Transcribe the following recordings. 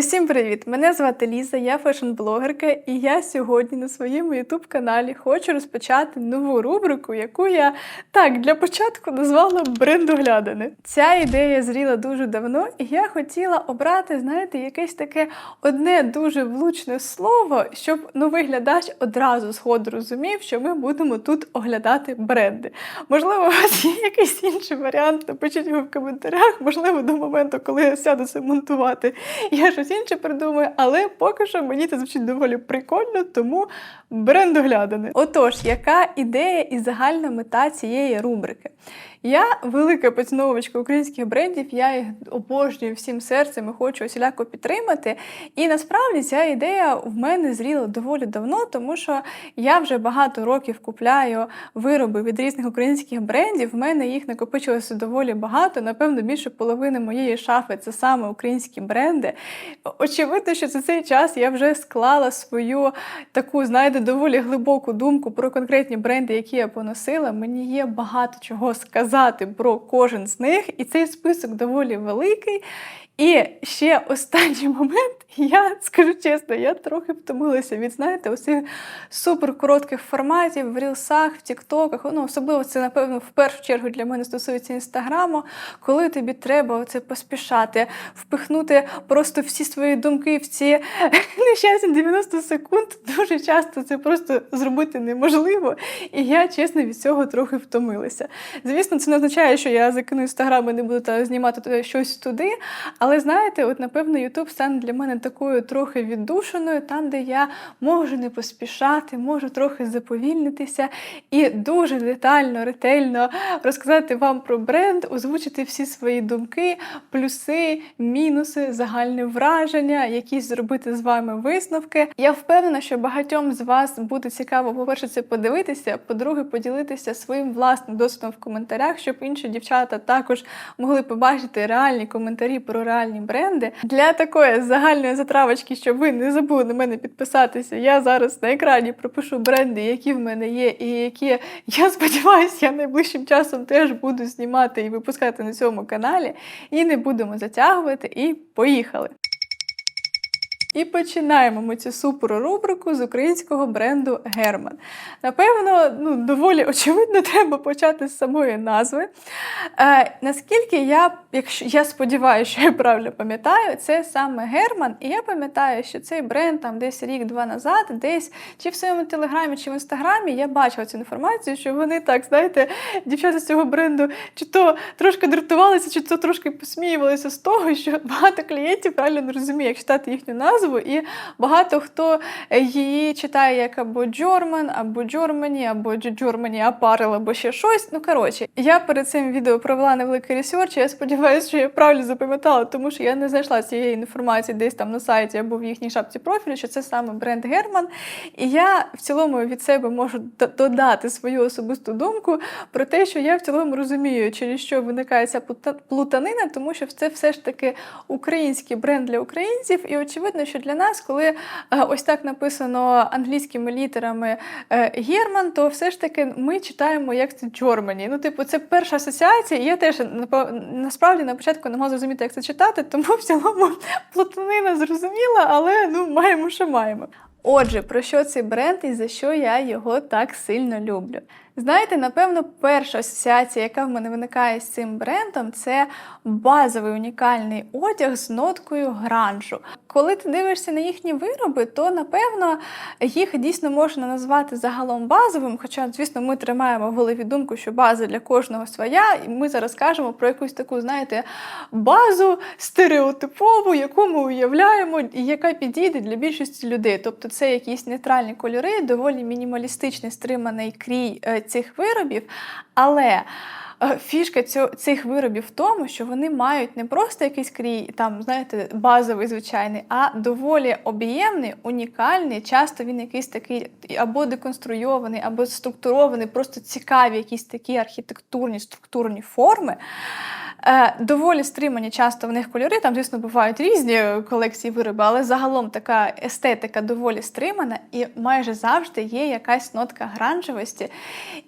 Усім привіт! Мене звати Ліза, я фешн-блогерка, і я сьогодні на своєму ютуб-каналі хочу розпочати нову рубрику, яку я так для початку назвала брендоглядини. Ця ідея зріла дуже давно, і я хотіла обрати, знаєте, якесь таке одне дуже влучне слово, щоб новий глядач одразу сходу розумів, що ми будемо тут оглядати бренди. Можливо, у вас є якийсь інший варіант, напишіть його в коментарях, можливо, до моменту, коли я сяду це монтувати. Я щось інше придумає, але поки що мені це звучить доволі прикольно, тому бренд брендоглядини. Отож, яка ідея і загальна мета цієї рубрики? Я велика поціновувачка українських брендів, я їх обожнюю всім серцем і хочу усіляко підтримати. І насправді ця ідея в мене зріла доволі давно, тому що я вже багато років купляю вироби від різних українських брендів. В мене їх накопичилося доволі багато. Напевно, більше половини моєї шафи це саме українські бренди. Очевидно, що за цей час я вже склала свою таку, знаєте, доволі глибоку думку про конкретні бренди, які я поносила. Мені є багато чого сказати про кожен з них, і цей список доволі великий. І ще останній момент, я скажу чесно, я трохи втомилася від, знаєте, усіх суперкоротких форматів в рілсах, в тіктоках. Ну, особливо це, напевно, в першу чергу для мене стосується інстаграму, коли тобі треба це поспішати, впихнути просто всі свої думки в ці нещасні 90 секунд. Дуже часто це просто зробити неможливо. І я, чесно, від цього трохи втомилася. Звісно, це не означає, що я закину інстаграм і не буду та знімати щось туди. Але знаєте, от напевно, Ютуб стане для мене такою трохи віддушеною, там, де я можу не поспішати, можу трохи заповільнитися і дуже детально, ретельно розказати вам про бренд, озвучити всі свої думки, плюси, мінуси, загальне враження, якісь зробити з вами висновки. Я впевнена, що багатьом з вас буде цікаво, по-перше, це подивитися, по-друге, поділитися своїм власним досвідом в коментарях, щоб інші дівчата також могли побачити реальні коментарі про реальні бренди. Для такої загальної затравочки, щоб ви не забули на мене підписатися, я зараз на екрані пропишу бренди, які в мене є, і які я сподіваюся, я найближчим часом теж буду знімати і випускати на цьому каналі. І не будемо затягувати. І поїхали! І починаємо ми цю супер рубрику з українського бренду Герман. Напевно, ну, доволі очевидно, треба почати з самої назви. Е, Наскільки я, якщо я сподіваюся, що я правильно пам'ятаю, це саме Герман. І я пам'ятаю, що цей бренд там десь рік-два назад, десь чи в своєму телеграмі, чи в інстаграмі я бачила цю інформацію, що вони так, знаєте, дівчата з цього бренду чи то трошки дратувалися, чи то трошки посміювалися з того, що багато клієнтів правильно не розуміє, як читати їхню назву назву, і багато хто її читає як або Джорман, або Джормані, або Джормані Апарел, або ще щось. Ну коротше, я перед цим відео провела невеликий ресерч, Я сподіваюся, що я правильно запам'ятала, тому що я не знайшла цієї інформації десь там на сайті або в їхній шапці профілю, що це саме бренд Герман. І я в цілому від себе можу додати свою особисту думку про те, що я в цілому розумію, через що виникає ця плутанина, тому що це все ж таки український бренд для українців, і очевидно, що для нас, коли е, ось так написано англійськими літерами е, Герман, то все ж таки ми читаємо як це Джормані. Ну, типу, це перша асоціація, і я теж насправді на початку не могла зрозуміти, як це читати, тому в цілому плотнина зрозуміла, але ну маємо, що маємо. Отже, про що цей бренд і за що я його так сильно люблю? Знаєте, напевно, перша асоціація, яка в мене виникає з цим брендом, це базовий унікальний одяг з ноткою гранжу. Коли ти дивишся на їхні вироби, то напевно їх дійсно можна назвати загалом базовим. Хоча, звісно, ми тримаємо в голові думку, що база для кожного своя, і ми зараз кажемо про якусь таку, знаєте, базу стереотипову, яку ми уявляємо, і яка підійде для більшості людей. Тобто це якісь нейтральні кольори, доволі мінімалістичний стриманий крій е, цих виробів. Але е, Фішка цих виробів в тому, що вони мають не просто якийсь крій, там, знаєте, базовий, звичайний, а доволі об'ємний, унікальний. Часто він якийсь такий або деконструйований, або структурований, просто цікаві якісь такі архітектурні структурні форми. Е, доволі стримані часто в них кольори. Там, звісно, бувають різні колекції вироби, але загалом така естетика доволі стримана, і майже завжди є якась нотка гранжевості.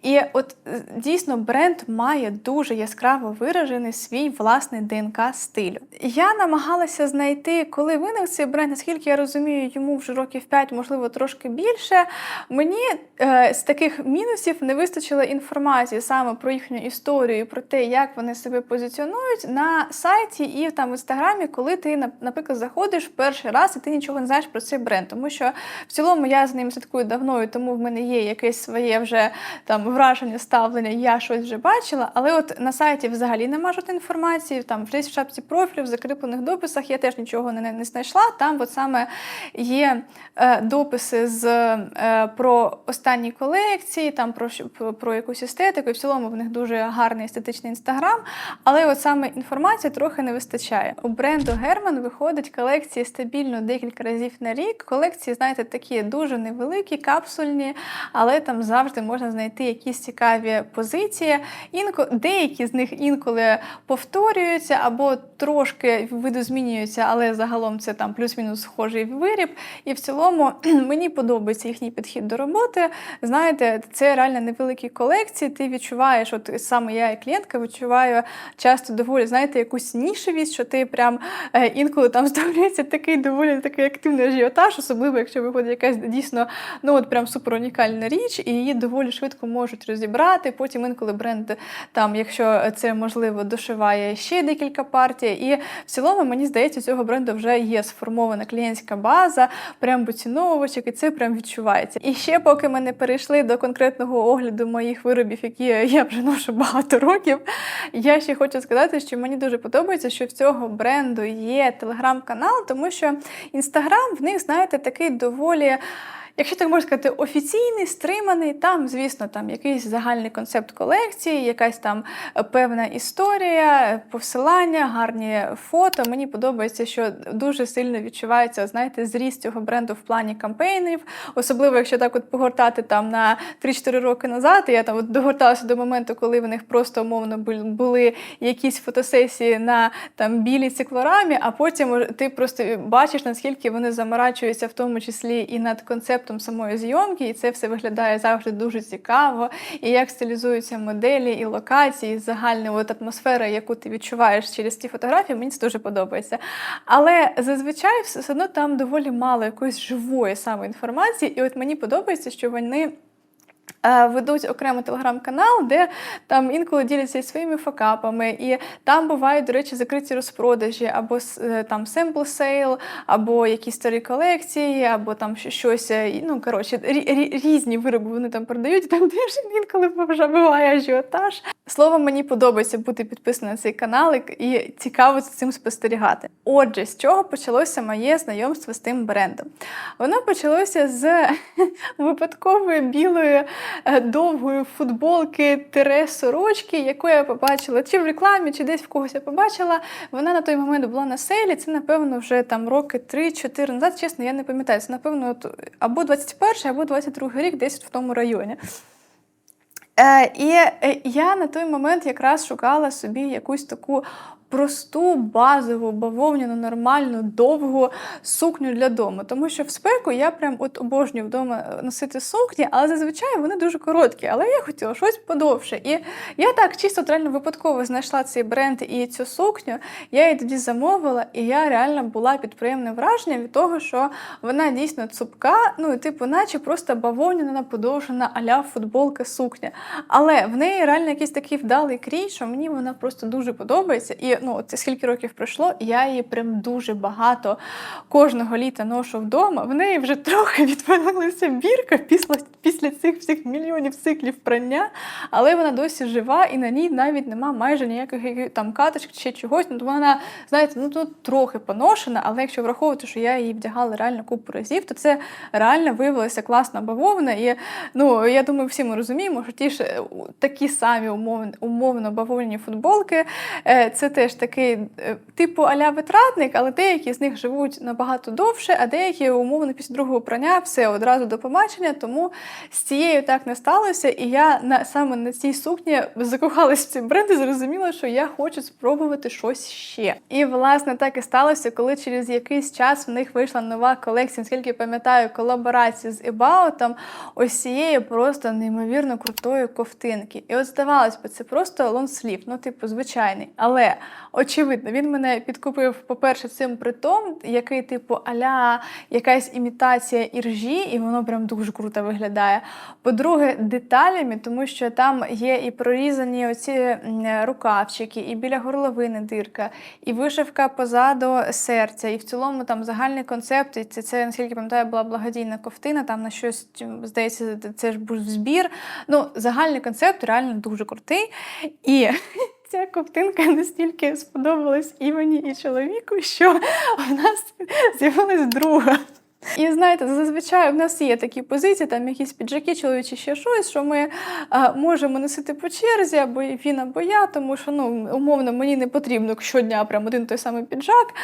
І от е, дійсно бренд має має дуже яскраво виражений свій власний ДНК стилю. Я намагалася знайти, коли виник цей бренд, наскільки я розумію, йому вже років 5, можливо, трошки більше. Мені е, з таких мінусів не вистачило інформації саме про їхню історію, про те, як вони себе позиціонують на сайті і там в інстаграмі, коли ти, наприклад, заходиш перший раз і ти нічого не знаєш про цей бренд. Тому що в цілому я з ним слідкую давно, і тому в мене є якесь своє вже там враження, ставлення, я щось вже бачила. Але от на сайті взагалі нема жодної інформації. Там десь в шапці профілю, в закріплених дописах я теж нічого не, не знайшла. Там от саме є е, дописи з е, про останні колекції, там про, про, про якусь естетику. І в цілому в них дуже гарний естетичний інстаграм. Але от саме інформації трохи не вистачає. У бренду Герман виходить колекції стабільно декілька разів на рік. Колекції, знаєте, такі дуже невеликі, капсульні, але там завжди можна знайти якісь цікаві позиції. Інко, деякі з них інколи повторюються або трошки видозмінюються, але загалом це там плюс-мінус схожий виріб. І в цілому мені подобається їхній підхід до роботи. Знаєте, це реально невеликі колекції. Ти відчуваєш, от саме я і клієнтка відчуваю часто доволі, знаєте, якусь нішевість, що ти прям е, інколи там створюється такий доволі такий активний ажіотаж, особливо якщо виходить якась дійсно ну от прям супер унікальна річ, і її доволі швидко можуть розібрати. Потім інколи бренд там, якщо це можливо, дошиває ще декілька партій. І в цілому мені здається, у цього бренду вже є сформована клієнтська база, прям поціновувачок, і це прям відчувається. І ще поки ми не перейшли до конкретного огляду моїх виробів, які я вже ношу багато років. Я ще хочу сказати, що мені дуже подобається, що в цього бренду є телеграм-канал, тому що інстаграм в них, знаєте, такий доволі. Якщо так можна сказати, офіційний, стриманий, там, звісно, там якийсь загальний концепт колекції, якась там е, певна історія, посилання, гарні фото. Мені подобається, що дуже сильно відчувається, знаєте, зріст цього бренду в плані кампейнів. Особливо, якщо так от погортати там на 3-4 роки назад. Я там от догорталася до моменту, коли в них просто умовно були якісь фотосесії на там білій циклорамі, а потім ти просто бачиш, наскільки вони заморачуються, в тому числі і над концептом самої зйомки, і це все виглядає завжди дуже цікаво. І як стилізуються моделі і локації, і загальна от атмосфера, яку ти відчуваєш через ці фотографії, мені це дуже подобається. Але зазвичай все одно там доволі мало якоїсь живої саме інформації, і от мені подобається, що вони. Е, Ведуть окремий телеграм-канал, де там інколи діляться своїми факапами, і там бувають, до речі, закриті розпродажі, або е, там семпл сейл, або якісь старі колекції, або там щось. е, Ну коротше, рі- рі- різні вироби вони там продають. Там теж інколи вже буває ажіотаж. Словом, мені подобається бути підписаною на цей канал і- цікаво за цим спостерігати. Отже, з чого почалося моє знайомство з тим брендом? Воно почалося з випадкової білої довгої футболки сорочки, яку я побачила чи в рекламі, чи десь в когось я побачила. Вона на той момент була на сейлі. Це, напевно, вже там роки 3-4 назад. Чесно, я не пам'ятаю. Це, напевно, от або 21 або 22 рік, десь в тому районі. Е, і е, я на той момент якраз шукала собі якусь таку просту, базову, бавовняну, нормальну, довгу сукню для дому. Тому що в спеку я прям от обожнюю вдома носити сукні, але зазвичай вони дуже короткі. Але я хотіла щось подовше. І я так чисто реально випадково знайшла цей бренд і цю сукню. Я її тоді замовила, і я реально була під приємним враженням від того, що вона дійсно цупка, ну і типу, наче просто бавовняна, подовжена аля футболка сукня. Але в неї реально якийсь такий вдалий крій, що мені вона просто дуже подобається. І ну, от скільки років пройшло, я її прям дуже багато кожного літа ношу вдома. В неї вже трохи відвалилася бірка після, після цих всіх мільйонів циклів прання, але вона досі жива, і на ній навіть нема майже ніяких там каточок чи чогось. Ну, вона, знаєте, ну тут трохи поношена, але якщо враховувати, що я її вдягала реально купу разів, то це реально виявилася класна бавовна. І ну, я думаю, всі ми розуміємо, що ті ж е, такі самі умовно, бавовняні футболки, е, це теж теж такий, е, типу аля витратник, але деякі з них живуть набагато довше, а деякі умовно після другого прання все одразу до побачення. Тому з цією так не сталося. І я на саме на цій сукні закохалась в цей бренд і зрозуміла, що я хочу спробувати щось ще. І власне так і сталося, коли через якийсь час в них вийшла нова колекція, наскільки пам'ятаю, колаборація з Ебаутом, ось цієї просто неймовірно крутої ковтинки. І от здавалось би, це просто лонслів, ну, типу, звичайний. Але очевидно, він мене підкупив, по-перше, цим притом, який, типу, аля якась імітація іржі, і воно прям дуже круто виглядає. По-друге, деталями, тому що там є і прорізані оці рукавчики, і біля горловини дирка, і вишивка позаду серця, і в цілому там загальний концепт. І це, це наскільки пам'ятаю, була благодійна ковтина, там на щось здається, це ж був збір. Ну, загальний концепт реально дуже крутий. І ця ковтинка настільки сподобалась і мені, і чоловіку, що в нас з'явилась друга. І знаєте, зазвичай в нас є такі позиції, там якісь піджаки, чоловічі ще щось, що ми а, можемо носити по черзі, або він, або я, тому що ну, умовно мені не потрібно щодня прям один той самий піджак.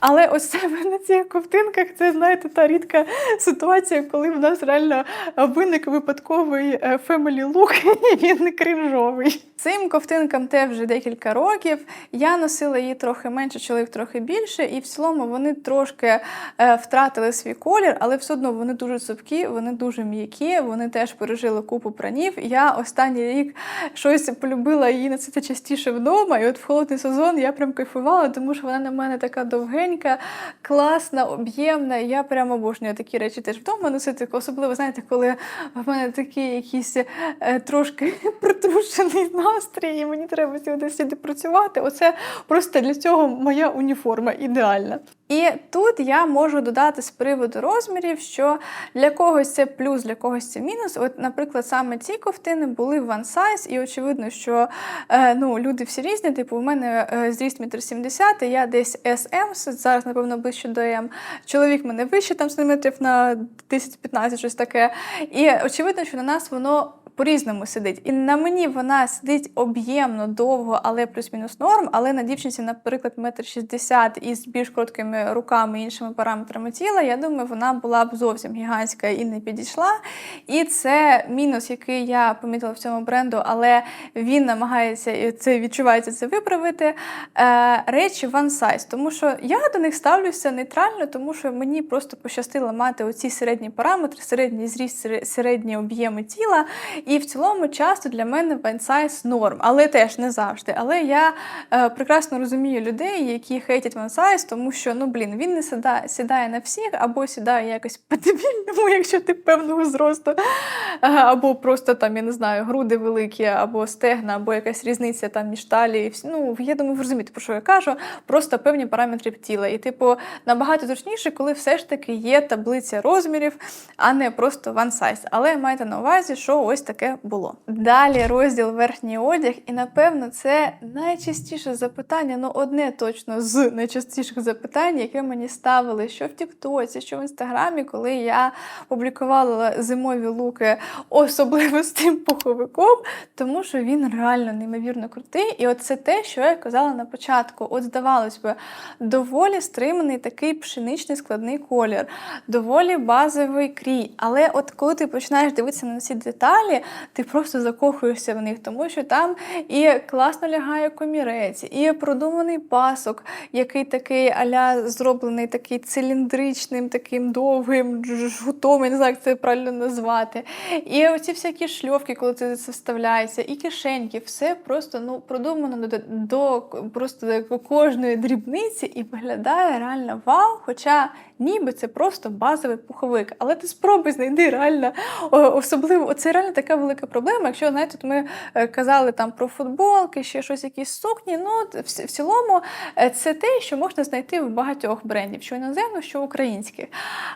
Але ось саме на цих ковтинках це, знаєте, та рідка ситуація, коли в нас реально виник випадковий е, family look, і він не кринжовий. Цим ковтинкам теж вже декілька років. Я носила її трохи менше, чоловік трохи більше, і в цілому вони трошки е, втратили свій колір, але все одно вони дуже цупкі, вони дуже м'які, вони теж пережили купу пранів. Я останній рік щось полюбила її носити частіше вдома. І от в холодний сезон я прям кайфувала, тому що вона на мене така довгенька, класна, об'ємна. Я прям обожнюю такі речі теж вдома носити. Особливо, знаєте, коли в мене такий якийсь е, трошки притрушений настрій, і мені треба сьогодні сюди працювати. Оце просто для цього моя уніформа ідеальна. І тут я можу додати з приводу розмірів, що для когось це плюс, для когось це мінус. От, наприклад, саме ці ковтини були в one size, і очевидно, що е, ну, люди всі різні. Типу, у мене е, зріст 1,70 м, я десь SM, зараз, напевно, ближче до М. Чоловік мене вище там сантиметрів на 10-15, щось таке. І очевидно, що на нас воно. По-різному сидить. І на мені вона сидить об'ємно, довго, але плюс-мінус норм. Але на дівчинці, наприклад, метр шістдесят із більш короткими руками і іншими параметрами тіла, я думаю, вона була б зовсім гігантська і не підійшла. І це мінус, який я помітила в цьому бренду, але він намагається і це відчувається це виправити. Е, речі one size. Тому що я до них ставлюся нейтрально, тому що мені просто пощастило мати оці середні параметри, середній зріст, середні об'єми тіла. І в цілому часто для мене size норм, але теж не завжди. Але я е, прекрасно розумію людей, які хейтять size, тому що ну блін, він не сідає, сідає на всіх, або сідає якось по-дебільному, якщо ти певного зросту, Е, або просто там, я не знаю, груди великі, або стегна, або якась різниця там між талії. Ну, я думаю, ви розумієте, про що я кажу. Просто певні параметри тіла. І, типу, набагато зручніше, коли все ж таки є таблиця розмірів, а не просто size. Але майте на увазі, що ось таке було. Далі розділ верхній одяг, і напевно це найчастіше запитання, ну одне точно з найчастіших запитань, яке мені ставили, що в Тіктоці, що в інстаграмі, коли я публікувала зимові луки, особливо з тим пуховиком, тому що він реально неймовірно крутий. І от це те, що я казала на початку. От здавалось би, доволі стриманий такий пшеничний складний колір, доволі базовий крій. Але от коли ти починаєш дивитися на ці деталі, ти просто закохуєшся в них, тому що там і класно лягає комірець, і продуманий пасок, який такий аля зроблений такий циліндричним, таким довгим жгутом, я не знаю, як це правильно назвати. І оці всякі шльовки, коли це вставляється, і кишеньки, все просто ну продумано до, до просто до кожної дрібниці і виглядає реально вау. Хоча ніби це просто базовий пуховик. Але ти спробуй знайди реально особливо. Це реально така велика проблема. Якщо знаєте, ми е, казали там про футболки, ще щось, якісь сукні. Ну в, в цілому е, це те, що можна знайти в багатьох брендів, що іноземних, що українських.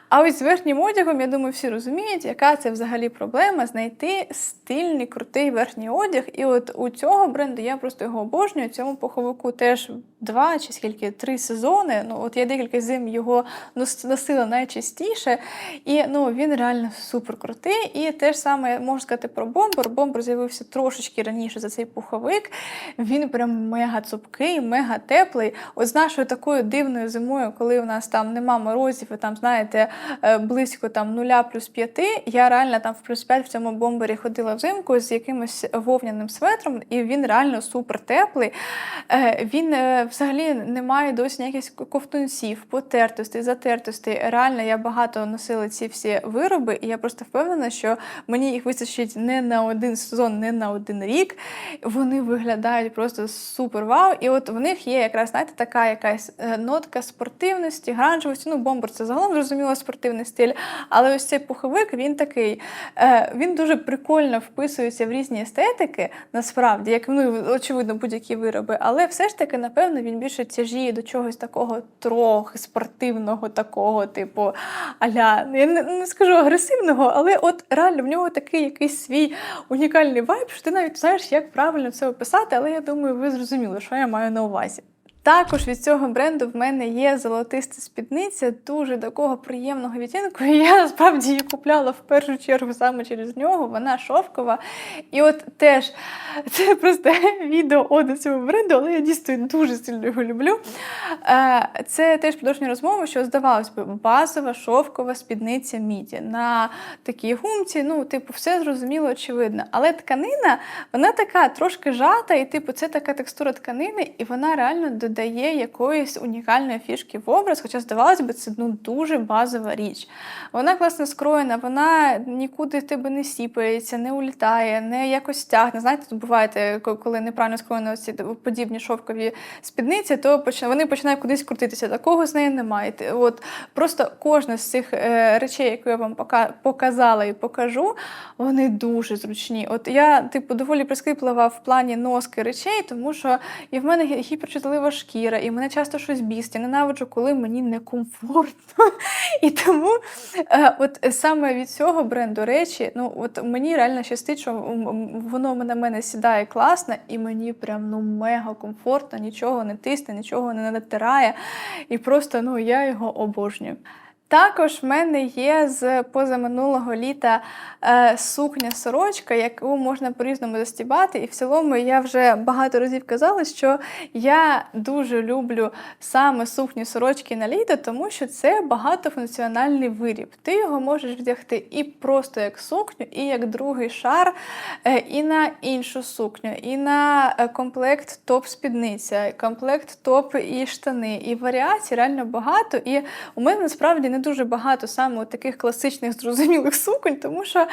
А ось з верхнім одягом, я думаю, всі розуміють, яка це взагалі проблема знайти стильний, крутий верхній одяг. І от у цього бренду я просто його обожнюю. Цьому пуховику теж два чи скільки три сезони. Ну от я декілька зим його носила. найчастіше. І ну, він реально супер крутий. І те ж саме я можу сказати про бомбер. Бомбер з'явився трошечки раніше за цей пуховик. Він прям мега цупкий, мега теплий. От з нашою такою дивною зимою, коли у нас там нема морозів, і там, знаєте, е, близько там 0 плюс 5, я реально там в плюс 5 в цьому бомбері ходила взимку з якимось вовняним светром, і він реально супер теплий. Е, Він е, взагалі не має досі ніяких ковтунців, потертостей, затертостей. Реально, я багато носила ці всі вироби, і я просто впевнена, що мені їх вистачить не на один сезон, не на один рік. Вони виглядають просто супер вау. І от в них є якраз, знаєте, така якась е, нотка спортивності, гранжевості. Ну, бомбер це загалом зрозуміло спортивний стиль. Але ось цей пуховик він такий. Е, він дуже прикольно вписується в різні естетики, насправді, як ну, очевидно, будь-які вироби. Але все ж таки, напевно, він більше тяжіє до чогось такого трохи спортивного, такого, типу, аля, я не, не скажу агресивного, але от реально в нього такий якийсь свій унікальний вайб, що ти навіть знаєш, як правильно це описати, але я думаю, ви зрозуміли, що я маю на увазі. Також від цього бренду в мене є золотиста спідниця, дуже такого приємного відтінку. І я насправді її купляла в першу чергу саме через нього. Вона шовкова. І от теж це просто відео оду цього бренду, але я дійсно дуже сильно його люблю. Е, Це теж продовження розмови, що здавалось би, базова шовкова спідниця міді на такій гумці. Ну, типу, все зрозуміло, очевидно. Але тканина, вона така трошки жата, і типу, це така текстура тканини, і вона реально додає якоїсь унікальної фішки в образ. Хоча, здавалось би, це ну, дуже базова річ. Вона класно скроєна, вона нікуди в тебе не сіпається, не улітає, не якось тягне. Знаєте, тут буває, коли неправильно скроєні ці подібні шовкові спідниці, то вони починають кудись крутитися. Такого з нею немає. От просто кожна з цих е, речей, яку я вам показала і покажу, вони дуже зручні. От я, типу, доволі прискіплива в плані носки речей, тому що і в мене гі- гіперчутлива шкіра, і мене часто щось бість. Я ненавиджу, коли мені некомфортно. І тому е, от саме від цього бренду речі, ну от мені реально щастить, що воно на мене сідає класно, і мені прям ну мега комфортно, нічого не тисне, нічого не натирає. І просто ну я його обожнюю. Також в мене є з позаминулого літа е, сукня-сорочка, яку можна по-різному застібати. І в цілому я вже багато разів казала, що я дуже люблю саме сукні сорочки на літо, тому що це багатофункціональний виріб. Ти його можеш вдягти і просто як сукню, і як другий шар, е, і на іншу сукню, і на е, комплект топ-спідниця, комплект топ і штани. І варіацій реально багато. І у мене насправді не дуже багато саме таких класичних зрозумілих суконь, тому що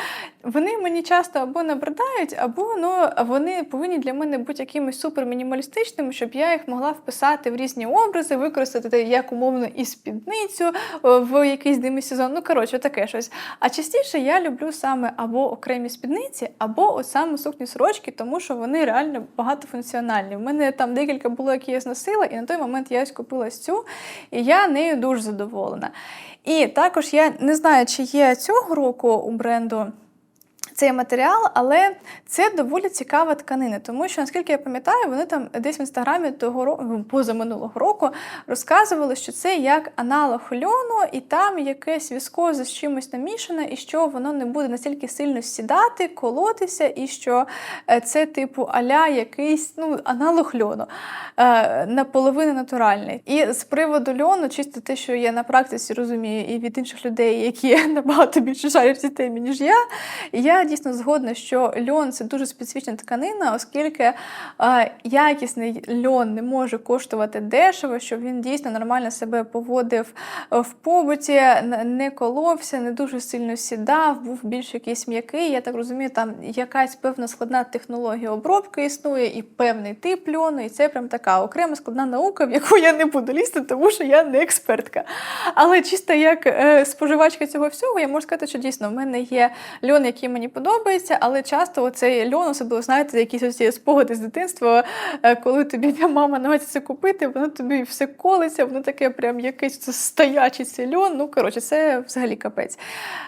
вони мені часто або набридають, або ну, вони повинні для мене бути якимись супер мінімалістичними, щоб я їх могла вписати в різні образи, використати як умовно і спідницю в якийсь демісезон. Ну, коротше, таке щось. А частіше я люблю саме або окремі спідниці, або от саме сукні сорочки, тому що вони реально багатофункціональні. У мене там декілька було, які я зносила, і на той момент я ось купила цю, і я нею дуже задоволена. І також я не знаю, чи є цього року у бренду. Цей матеріал, але це доволі цікава тканина, тому що, наскільки я пам'ятаю, вони там десь в інстаграмі того року, позаминулого року розказували, що це як аналог льону, і там якесь віскозе з чимось намішане, і що воно не буде настільки сильно сідати, колотися, і що е, це, типу, аля якийсь ну, аналог льону, е, наполовину натуральний. І з приводу льону, чисто те, що я на практиці розумію, і від інших людей, які набагато більше шарять в цій темі, ніж я, я дійсно згодна, що льон це дуже специфічна тканина, оскільки е, якісний льон не може коштувати дешево, щоб він дійсно нормально себе поводив е, в побуті, не коловся, не дуже сильно сідав, був більш якийсь м'який. Я так розумію, там якась певна складна технологія обробки існує, і певний тип льону, і це прям така окрема складна наука, в яку я не буду лізти, тому що я не експертка. Але чисто як е, споживачка цього всього, я можу сказати, що дійсно в мене є льон, який мені подобається. Подобається, але часто оцей льон, особливо знаєте, якісь ось спогади з дитинства, е, коли тобі мама намагається це купити, воно тобі все колиться, воно таке прям якийсь стоячий цей льон. Ну, коротше, це взагалі капець.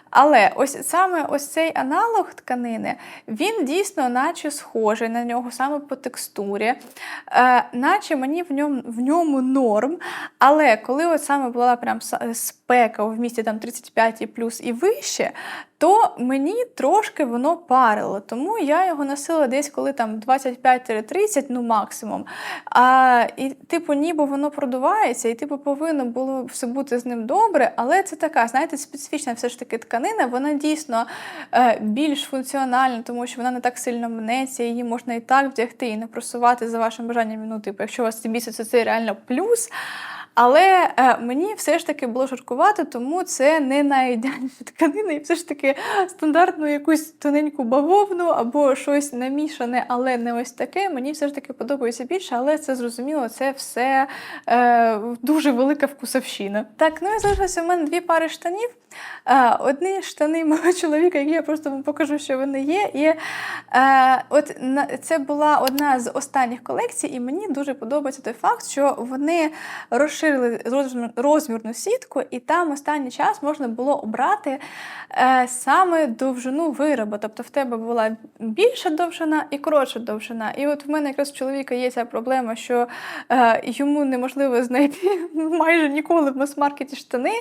Але ось саме ось цей аналог тканини, він дійсно, наче схожий на нього саме по текстурі, е, наче мені в ньому, в ньому норм. Але коли от саме була прям спека в місті там 35 і плюс і вище, то мені трошки воно парило. Тому я його носила десь коли там 25-30, ну максимум. А, і, типу, ніби воно продувається, і типу повинно було все бути з ним добре, але це така, знаєте, специфічна все ж таки тканина. Вона дійсно е, більш функціональна, тому що вона не так сильно мнеться, її можна і так вдягти, і не просувати за вашим бажанням. Ну, типу, якщо у вас це біситься, це реально плюс. Але е, мені все ж таки було жаркувати, тому це не найідеальніша тканина, і все ж таки стандартну якусь тоненьку бавовну або щось намішане, але не ось таке. Мені все ж таки подобається більше, але це зрозуміло, це все е, дуже велика вкусовщина. Так, ну і залишилося у мене дві пари штанів. Е, одні штани мого чоловіка, які я просто вам покажу, що вони є. І е, от на, це була одна з останніх колекцій, і мені дуже подобається той факт, що вони розширили розмір- розмірну сітку, і там останній час можна було обрати е, саме довжину виробу. Тобто в тебе була більша довжина і коротша довжина. І от в мене якраз у чоловіка є ця проблема, що е, йому неможливо знайти майже ніколи в мас-маркеті штани.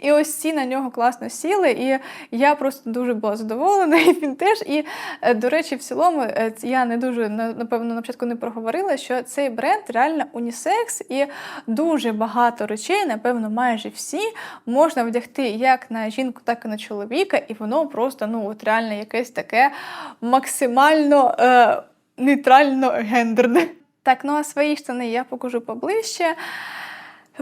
І ось ці на нього класно сіли. І я просто дуже була задоволена, і він теж. І, е, до речі, в цілому я не дуже напевно на початку не проговорила, що цей бренд реально унісекс, і дуже багато речей, напевно, майже всі можна вдягти як на жінку, так і на чоловіка, і воно просто ну от реально якесь таке максимально е, нейтрально гендерне. Так, ну а свої штани я покажу поближче.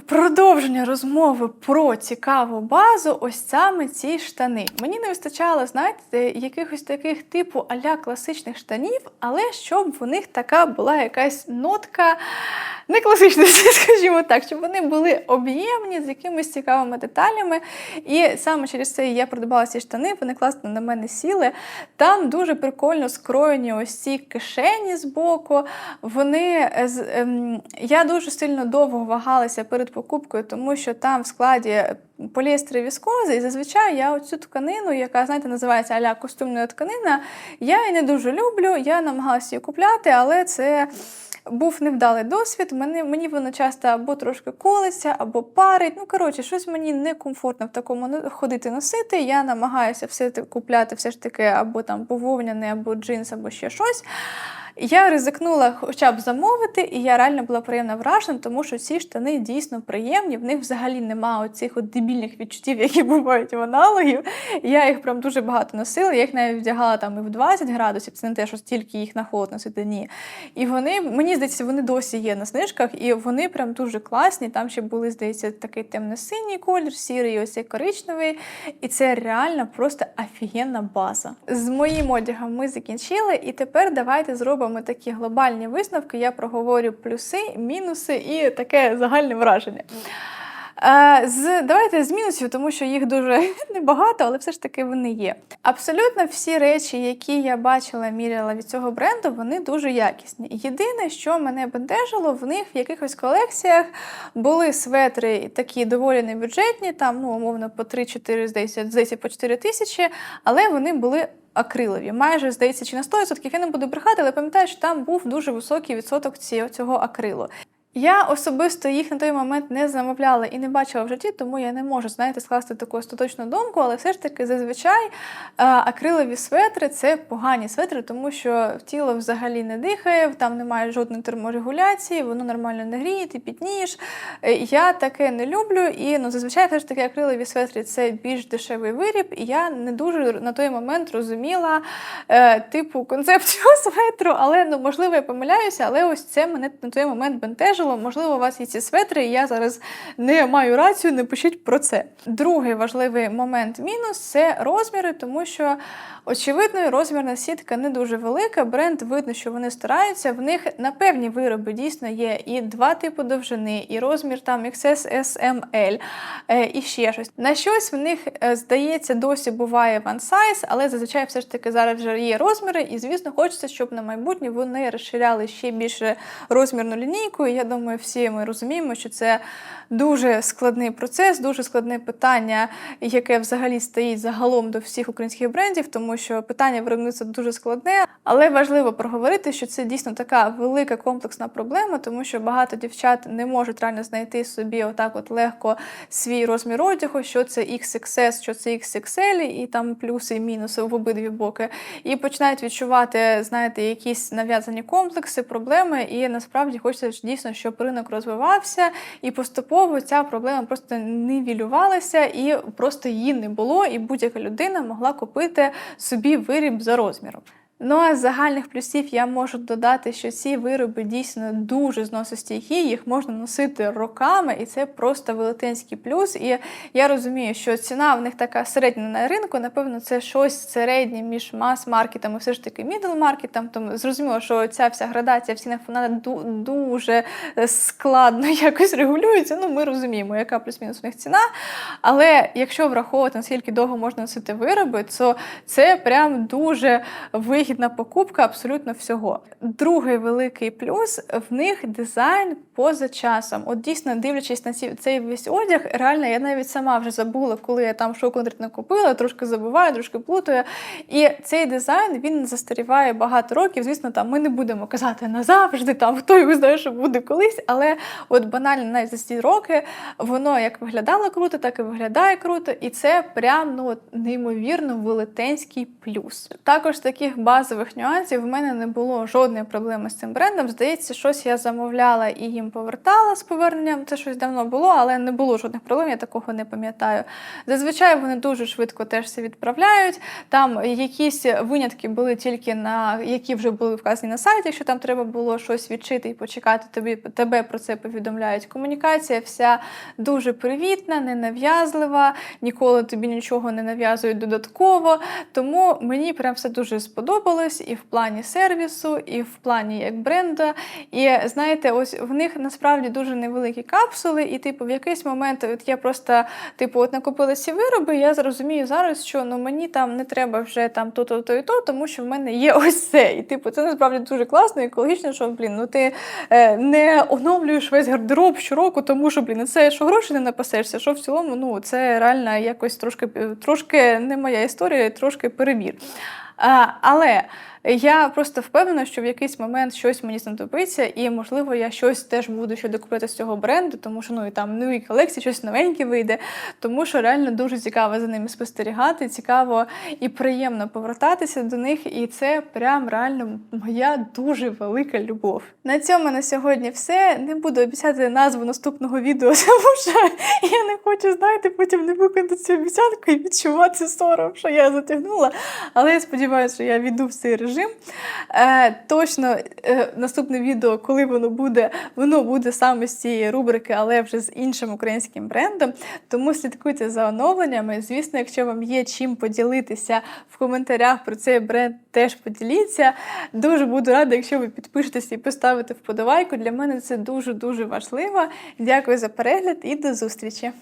Продовження розмови про цікаву базу, ось саме ці штани. Мені не вистачало, знаєте, якихось таких типу аля класичних штанів, але щоб в них така була якась нотка не класичності, скажімо так, щоб вони були об'ємні з якимись цікавими деталями. І саме через це я придбала ці штани, вони класно на мене сіли. Там дуже прикольно скроєні ось ці кишені збоку. Вони е, з- ем, я дуже сильно довго вагалася перед покупкою, тому що там в складі поліестер і віскоза, і зазвичай я оцю тканину, яка, знаєте, називається аля костюмна тканина, я її не дуже люблю. Я намагалася її купляти, але це. Був невдалий досвід. Мені, мені воно часто або трошки колиться, або парить. Ну, коротше, щось мені некомфортно в такому ходити носити. Я намагаюся все купляти все ж таки або там бавовняне, або джинс, або ще щось. Я ризикнула хоча б замовити, і я реально була приємно вражена, тому що ці штани дійсно приємні. В них взагалі немає оцих от дебільних відчуттів, які бувають в аналогів. Я їх прям дуже багато носила. Я їх навіть вдягала там і в 20 градусів. Це не те, що стільки їх на холод носити. Ні. І вони, мені здається, вони досі є на знижках, і вони прям дуже класні. Там ще були, здається, такий темно-синій колір, сірий, ось цей коричневий. І це реально просто офігенна база. З моїм одягом ми закінчили, і тепер давайте зробимо такі глобальні висновки. Я проговорю плюси, мінуси і таке загальне враження. Е, З, давайте з мінусів, тому що їх дуже небагато, але все ж таки вони є. Абсолютно всі речі, які я бачила, міряла від цього бренду, вони дуже якісні. Єдине, що мене бентежило, в них в якихось колекціях були светри такі доволі небюджетні, там, ну, умовно, по 3-4, здається, здається, по 4 тисячі, але вони були. Акрилові, майже здається, чи на 100%, я не буду брехати, але пам'ятаю, що там був дуже високий відсоток цього акрилу. Я особисто їх на той момент не замовляла і не бачила в житті, тому я не можу, знаєте, скласти таку остаточну думку, але все ж таки зазвичай е, акрилові светри це погані светри, тому що тіло взагалі не дихає, там немає жодної терморегуляції, воно нормально не гріє, ти пітнієш. Е, Я таке не люблю, і ну, зазвичай все ж таки акрилові светри це більш дешевий виріб, і я не дуже на той момент розуміла е, типу концепцію светру, але ну можливо я помиляюся, але ось це мене на той момент бентежило. Образило. Можливо, у вас є ці светри, і я зараз не маю рацію, не пишіть про це. Другий важливий момент мінус це розміри, тому що очевидно, розмірна сітка не дуже велика. Бренд видно, що вони стараються. В них на певні вироби дійсно є і два типи довжини, і розмір там XS, S, M, L, е, і ще щось. На щось в них е, здається досі буває one size, але зазвичай все ж таки зараз вже є розміри, і звісно, хочеться, щоб на майбутнє вони розширяли ще більше розмірну лінійку. І я думаю, всі ми розуміємо, що це дуже складний процес, дуже складне питання, яке взагалі стоїть загалом до всіх українських брендів, тому що питання виробництва дуже складне, але важливо проговорити, що це дійсно така велика комплексна проблема, тому що багато дівчат не можуть реально знайти собі отак, от легко свій розмір одягу, що це XXS, що це XXL, і там плюси і мінуси в обидві боки, і починають відчувати, знаєте, якісь нав'язані комплекси, проблеми. І насправді хочеться дійсно, щоб ринок розвивався, і поступово ця проблема просто нивілювалася, і просто її не було, і будь-яка людина могла купити собі виріб за розміром. Ну а з загальних плюсів я можу додати, що ці вироби дійсно дуже зносостійкі, їх можна носити роками, і це просто велетенський плюс. І я розумію, що ціна в них така середня на ринку. Напевно, це щось середнє між мас-маркетом і все ж таки мідл-маркетом. Тому зрозуміло, що ця вся градація в цінах вона дуже складно якось регулюється. Ну, ми розуміємо, яка плюс-мінус у них ціна. Але якщо враховувати, наскільки довго можна носити вироби, то це прям дуже вигідна покупка абсолютно всього. Другий великий плюс в них дизайн поза часом. От дійсно, дивлячись на ці, цей весь одяг, реально я навіть сама вже забула, коли я там що конкретно купила, трошки забуваю, трошки плутаю. І цей дизайн він застаріває багато років. Звісно, там ми не будемо казати назавжди, там хто його знає, що буде колись, але от банально навіть за ці роки воно як виглядало круто, так і виглядає круто, і це прям ну неймовірно велетенський плюс. Також таких базових нюансів в мене не було жодної проблеми з цим брендом. Здається, щось я замовляла і їм повертала з поверненням. Це щось давно було, але не було жодних проблем, я такого не пам'ятаю. Зазвичай вони дуже швидко теж все відправляють. Там якісь винятки були тільки на які вже були вказані на сайті, якщо там треба було щось відчити і почекати, тобі тебе про це повідомляють. Комунікація вся дуже привітна, ненав'язлива, ніколи тобі нічого не нав'язують додатково. Тому мені прям все дуже сподобалось і в плані сервісу, і в плані як бренда. І знаєте, ось в них насправді дуже невеликі капсули, і типу в якийсь момент от я просто типу от накупила ці вироби. Я зрозумію зараз, що ну мені там не треба вже там то, то, то і то, тому що в мене є ось це. І типу, це насправді дуже класно і екологічно, що блін, ну ти е, не оновлюєш весь гардероб щороку, тому що блін, це що гроші не напасешся, що в цілому, ну це реально якось трошки трошки не моя історія, трошки перебір. А, але я просто впевнена, що в якийсь момент щось мені знадобиться, і можливо я щось теж буду ще докупити з цього бренду, тому що ну і там нові колекції, щось новеньке вийде. Тому що реально дуже цікаво за ними спостерігати, цікаво і приємно повертатися до них. І це прям реально моя дуже велика любов. На цьому на сьогодні все. Не буду обіцяти назву наступного відео, тому що я не хочу, знаєте, потім не виконати цю обіцянку і відчувати сором, що я затягнула. Але я сподіваюся, що я війду в цей режим. Е, точно е, наступне відео, коли воно буде, воно буде саме з цієї рубрики, але вже з іншим українським брендом. Тому слідкуйте за оновленнями. Звісно, якщо вам є чим поділитися в коментарях про цей бренд, теж поділіться. Дуже буду рада, якщо ви підпишетеся і поставите вподобайку. Для мене це дуже дуже важливо. Дякую за перегляд і до зустрічі!